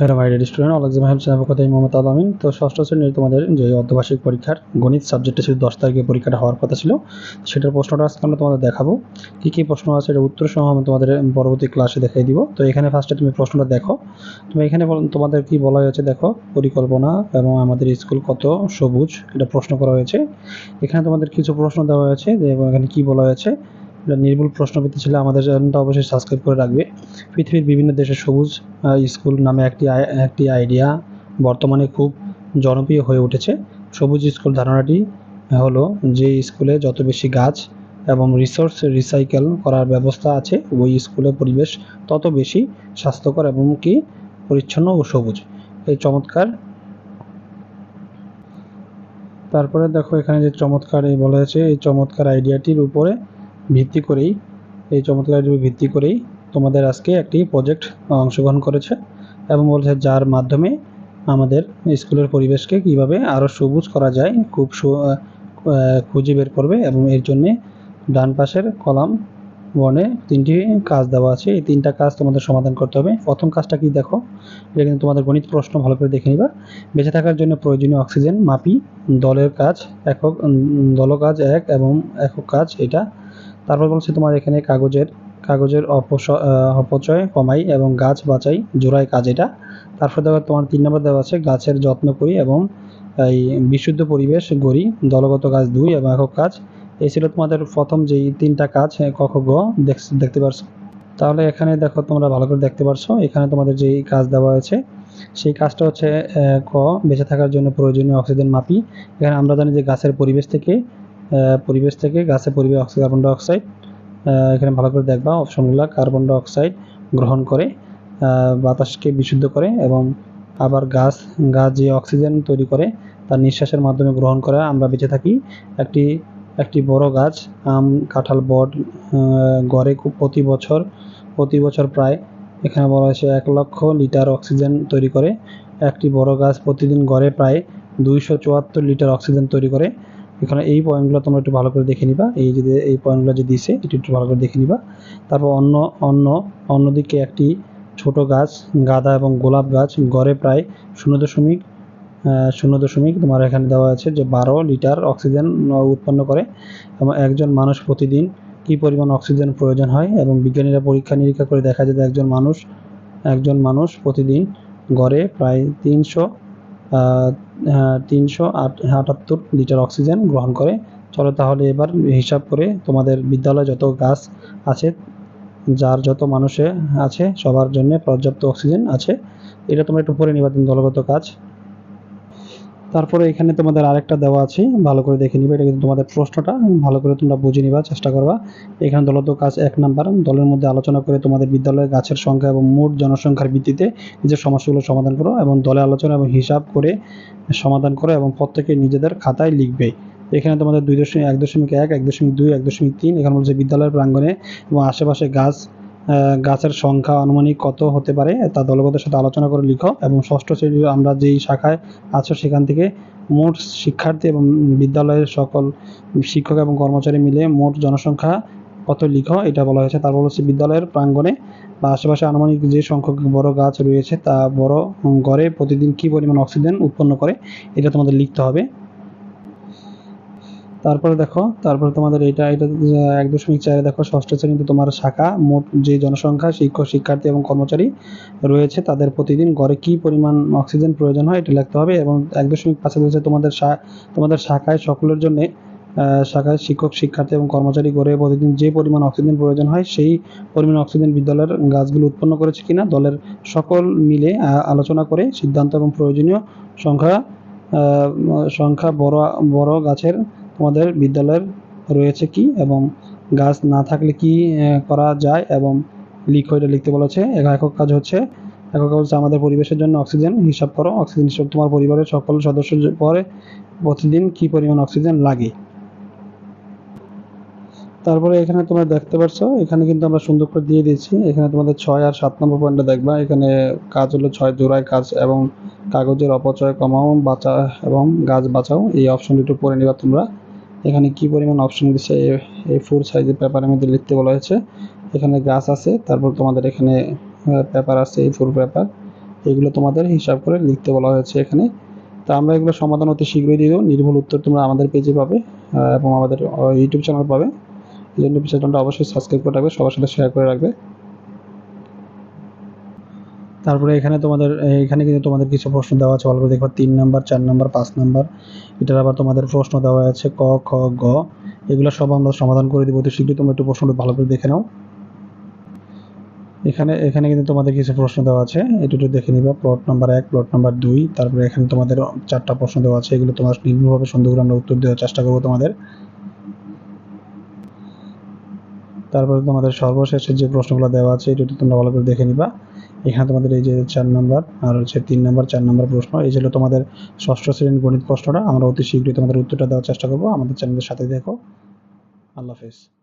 Hello my dear student all exam help channel কথা মোহাম্মদ আলামিন তো ষষ্ঠ শ্রেণির তোমাদের যে অর্ধবার্ষিক পরীক্ষার গণিত সাবজেক্টে ছিল দশ তারিখে পরীক্ষাটা হওয়ার কথা ছিল সেটার প্রশ্নটা আজকে আমরা তোমাদের দেখাবো। কী কী প্রশ্ন আছে এটা উত্তর সহ আমি তোমাদের পরবর্তী ক্লাসে দেখাই দিব। তো এখানে ফার্স্টে তুমি প্রশ্নটা দেখো। তুমি এখানে তোমাদের কি বলা হয়েছে দেখো? পরিকল্পনা এবং আমাদের স্কুল কত সবুজ? এটা প্রশ্ন করা হয়েছে। এখানে তোমাদের কিছু প্রশ্ন দেওয়া হয়েছে যে এখানে কি বলা হয়েছে? নির্ভুল প্রশ্নবিদ্ধ ছিল, আমাদের চ্যানেলটা অবশ্যই সাবস্ক্রাইব করে রাখবে। পৃথিবীর বিভিন্ন দেশে সবুজ স্কুল নামে একটি একটি আইডিয়া বর্তমানে খুব জনপ্রিয় হয়ে উঠেছে। সবুজ স্কুল ধারণাটি হলো যে স্কুলে যত বেশি গাছ এবং রিসোর্স রিসাইকেল করার ব্যবস্থা আছে, ওই স্কুলের পরিবেশ তত বেশি স্বাস্থ্যকর এবং কি পরিচ্ছন্ন ও সবুজ। এই চমৎকার তারপরে দেখো এখানে যে চমৎকার এই বলা হয়েছে, এই চমৎকার আইডিয়াটির উপরে ভিত্তি করেই, এই চমৎকার ভিত্তি করেই তোমাদের আজকে একটি প্রজেক্ট অংশগ্রহণ করেছে এবং বলছে যার মাধ্যমে আমাদের স্কুলের পরিবেশকে কীভাবে আরও সবুজ করা যায়, খুব খুঁজে বের করবে এবং এর জন্যে ডান পাশের কলাম বনে তিনটি কাজ দেওয়া আছে। এই তিনটা কাজ তোমাদের সমাধান করতে হবে। প্রথম কাজটা কি দেখো? এটা কিন্তু তোমাদের গণিত প্রশ্ন ভালো করে দেখে নিবা। বেঁচে থাকার জন্য প্রয়োজনীয় অক্সিজেন মাপি। দলের কাজ একক দল কাজ এক এবং একক কাজ। এটা তারপর বলছে তোমার এখানে কাগজের কাগজের অপচয় কমাই এবং গাছ বাঁচাই জোড়ায় কাজ এটা। তারপর দেওয়া তোমার তিন নম্বর দেওয়া আছে গাছের যত্ন করি এবং এই বিশুদ্ধ পরিবেশ গড়ি দলগত কাজ দুই এবং একক কাজ। এই ছিল তোমাদের প্রথম যেই তিনটা কাজ হ্যাঁ, ক খ গ দেখ- দেখতে পারছ? তাহলে এখানে দেখো তোমরা ভালো করে দেখতে পারছ এখানে তোমাদের যেই কাজ দেওয়া হয়েছে সেই কাজটা হচ্ছে ক বেঁচে থাকার জন্য প্রয়োজনীয় অক্সিজেন মাপি। এখানে আমরা জানি যে গাছের পরিবেশ থেকে পরিবেশ থেকে গাছের পরিবেশ কার্বন ডাইঅক্সাইড। এখানে ভালো করে দেখবা অপশনগুলো, কার্বন ডাইঅক্সাইড গ্রহণ করে বাতাসকে বিশুদ্ধ করে এবং আবার গাছ গাছ যে অক্সিজেন তৈরি করে, তার নিঃশ্বাসের মাধ্যমে গ্রহণ করে। আমরা বেঁচে থাকি। একটি একটি বড় গাছ, আম, কাঁঠাল, বট গড়ে প্রতি বছর প্রতি বছর প্রায়, এখানে বলা হয়েছে এক লক্ষ লিটার অক্সিজেন তৈরি করে। একটি বড় গাছ প্রতিদিন গড়ে প্রায় দুইশো চুয়াত্তর লিটার অক্সিজেন তৈরি করে। এখানে এই পয়েন্টগুলো তোমরা একটু ভালো করে দেখে নিবা। এই যদি এই পয়েন্টগুলো যে দিছে, এটি একটু ভালো করে দেখে নিবা। তারপর অন্য অন্য, অন্যদিকে একটি ছোট গাছ, গাঁদা এবং গোলাপ গাছ, গড়ে প্রায় শূন্য দশমিক শূন্য দশমিক তোমার এখানে দেওয়া আছে যে বারো লিটার অক্সিজেন উৎপন্ন করে। এবং একজন মানুষ প্রতিদিন কী পরিমাণ অক্সিজেন প্রয়োজন হয়? এবং বিজ্ঞানীরা পরীক্ষা নিরীক্ষা করে দেখা যায় যে একজন মানুষ একজন মানুষ প্রতিদিন গড়ে প্রায় তিনশো তিনশো আটাত্তর লিটার অক্সিজেন গ্রহণ করে। চলো তাহলে এবার হিসাব করে তোমাদের বিদ্যালয়ে যত গাছ আছে, যার যত মানুষে আছে, সবার জন্য পর্যাপ্ত অক্সিজেন আছে, এটা তোমরা একটু পরে নিবা দলগত কাজ। তারপরে এখানে তোমাদের আরেকটা দেওয়া আছে, ভালো করে দেখে নিবে, এটা কিন্তু তোমাদের প্রশ্নটা, ভালো করে তোমরা বুঝে নিবা, চেষ্টা করবা। এখানে দলত কাজ এক নাম্বার, দলের মধ্যে আলোচনা করে তোমাদের বিদ্যালয়ে গাছের সংখ্যা এবং মোট জনসংখ্যার ভিত্তিতে নিজের সমস্যাগুলো সমাধান করো এবং দলে আলোচনা এবং হিসাব করে সমাধান করো এবং প্রত্যেকে নিজেদের খাতায় লিখবে। এখানে তোমাদের দুই দশমিক এক দশমিক এক এক দশমিক দুই, এক দশমিক তিন, এখানে বলছে বিদ্যালয়ের প্রাঙ্গণে এবং আশেপাশে গাছ গাছের সংখ্যা আনুমানিক কত হতে পারে তা দলগতের সাথে আলোচনা করে লিখো এবং ষষ্ঠ শ্রেণির আমরা যেই শাখায় আছো সেখান থেকে মোট শিক্ষার্থী এবং বিদ্যালয়ের সকল শিক্ষক এবং কর্মচারী মিলে মোট জনসংখ্যা কত লিখো, এটা বলা হয়েছে। তারপর হচ্ছে বিদ্যালয়ের প্রাঙ্গণে বা আশেপাশে আনুমানিক যে সংখ্যক বড় গাছ রয়েছে তা বড় গড়ে প্রতিদিন কী পরিমাণ অক্সিজেন উৎপন্ন করে, এটা তোমাদের লিখতে হবে। তারপরে দেখো, তারপরে তোমাদের এটা এটা এক দশমিক চারে দেখো, ষষ্ঠ শ্রেণীতে তোমার শাখা। মোট যে জনসংখ্যা, শিক্ষক, শিক্ষার্থী এবং কর্মচারী রয়েছে, তাদের প্রতিদিন গড়ে কি পরিমাণ অক্সিজেন প্রয়োজন হয়, এটা লিখতে হবে এবং এক দশমিক পাঁচে রয়েছে তোমাদের তোমাদের শাখায় সকলের জন্য শাখায় শিক্ষক, শিক্ষার্থী এবং কর্মচারী গড়ে প্রতিদিন যে পরিমাণ অক্সিজেন প্রয়োজন হয়, সেই পরিমাণ অক্সিজেন বিদ্যালয়ের গাছগুলো উৎপন্ন করেছে কিনা, দলের সকল মিলে আলোচনা করে সিদ্ধান্ত এবং প্রয়োজনীয় সংখ্যা সংখ্যা বড় বড় গাছের তোমাদের বিদ্যালয়ের রয়েছে কি এবং গাছ না থাকলে কি করা যায় এবং লিখো এটা লিখতে বলেছে। একা- একক কাজ হচ্ছে, একক হচ্ছে আমাদের পরিবেশের জন্য অক্সিজেন হিসাব করো। অক্সিজেন হিসাব তোমার পরিবারের সকল সদস্য পরে প্রতিদিন কি পরিমাণ অক্সিজেন লাগে। তারপরে এখানে তোমরা দেখতে পাচ্ছ এখানে কিন্তু আমরা সুন্দর করে দিয়ে দিয়েছি। এখানে তোমাদের ছয় আর সাত নম্বর পয়েন্টটা দেখবা। এখানে কাজ হলো ছয় জোড়ায় কাজ এবং কাগজের অপচয় কমাও, বাঁচা এবং গাছ বাঁচাও। এই অপশন একটু পড়ে নিবা তোমরা। এখানে কি পরিমাণ অপশন দিচ্ছে এই ফোর সাইজের পেপারের মধ্যে লিখতে বলা হয়েছে। এখানে গাছ আছে, তারপর তোমাদের এখানে পেপার আছে, এই ফোর পেপার এগুলো তোমাদের হিসাব করে লিখতে বলা হয়েছে এখানে। তা আমরা এগুলো সমাধান অতি শীঘ্রই দিয়ে দেবো। নির্ভুল উত্তর তোমরা আমাদের পেজে পাবে এবং আমাদের ইউটিউব চ্যানেল পাবে। এই জন্য চ্যানেলটা অবশ্যই সাবস্ক্রাইব করে রাখবে, সবার সাথে শেয়ার করে রাখবে। তারপরে এখানে তোমাদের এখানে কিন্তু তোমাদের কিছু প্রশ্ন দেওয়া আছে। ভালো করে দেখবা, তিন নাম্বার, চার নাম্বার, পাঁচ নাম্বার। এটার আবার তোমাদের প্রশ্ন দেওয়া আছে, ক, খ, গ। এগুলো সব আমরা সমাধান করে দিব। তো শীঘ্রই তোমরা একটু প্রশ্নটা ভালো করে দেখে নাও। এখানে এখানে কিন্তু তোমাদের কিছু প্রশ্ন দেওয়া আছে। একটু দেখে নিবা। প্লট নাম্বার এক, প্লট নাম্বার দুই। তারপরে এখানে তোমাদের চারটা প্রশ্ন দেওয়া আছে। এগুলো তোমার নির্ভুলভাবে সুন্দর করে আমরা উত্তর দেওয়ার চেষ্টা করব তোমাদের। তারপরে তোমাদের সর্বশেষে যে প্রশ্নগুলো দেওয়া আছে এটা তোমরা ভালো করে দেখে নিবা। এখানে তোমাদের এই যে চার নাম্বার আর হচ্ছে তিন নাম্বার, চার নাম্বার প্রশ্ন, এই ছিল তোমাদের ষষ্ঠ শ্রেণির গণিত প্রশ্নটা। আমরা অতি শীঘ্রই তোমাদের উত্তরটা দেওয়ার চেষ্টা করব। আমাদের চ্যানেলের সাথে দেখো। আল্লাহ হাফেজ।